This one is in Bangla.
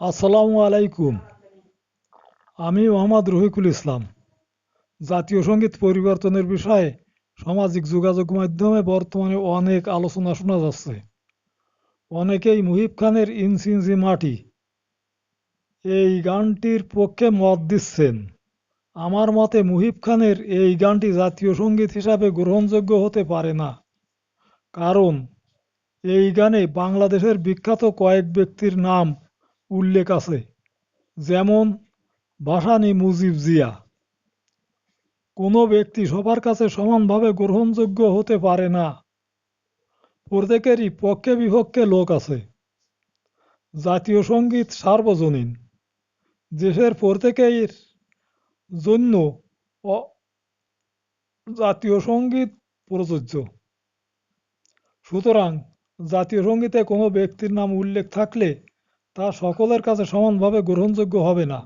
আসসালামু আলাইকুম। আমি মোহাম্মদ রহিকুল ইসলাম। জাতীয় সংগীত পরিবর্তনের বিষয়ে সামাজিক যোগাযোগ মাধ্যমে বর্তমানে অনেক আলোচনা শোনা যাচ্ছে। অনেকেই মুহিব খানের ইঞ্চি মাটি এই গানটির পক্ষে মত দিচ্ছেন। আমার মতে মুহিব খানের এই গানটি জাতীয় সংগীত হিসাবে গ্রহণযোগ্য হতে পারে না। কারণ এই গানে বাংলাদেশের বিখ্যাত কয়েক ব্যক্তির নাম উল্লেখ আছে। যেমন ভাসানী মুজিব জিয়া। কোনো ব্যক্তি সবার কাছে সমানভাবে গ্রহণযোগ্য হতে পারে না। প্রত্যেকেরই পক্ষে বিপক্ষে লোক আছে। জাতীয় সংগীত সার্বজনীন। দেশের প্রত্যেকের জন্য জাতীয় সংগীত প্রযোজ্য। সুতরাং জাতীয় সঙ্গীতে কোনো ব্যক্তির নাম উল্লেখ থাকলে তা সকলের কাছে সমানভাবে গ্রহণযোগ্য হবে না।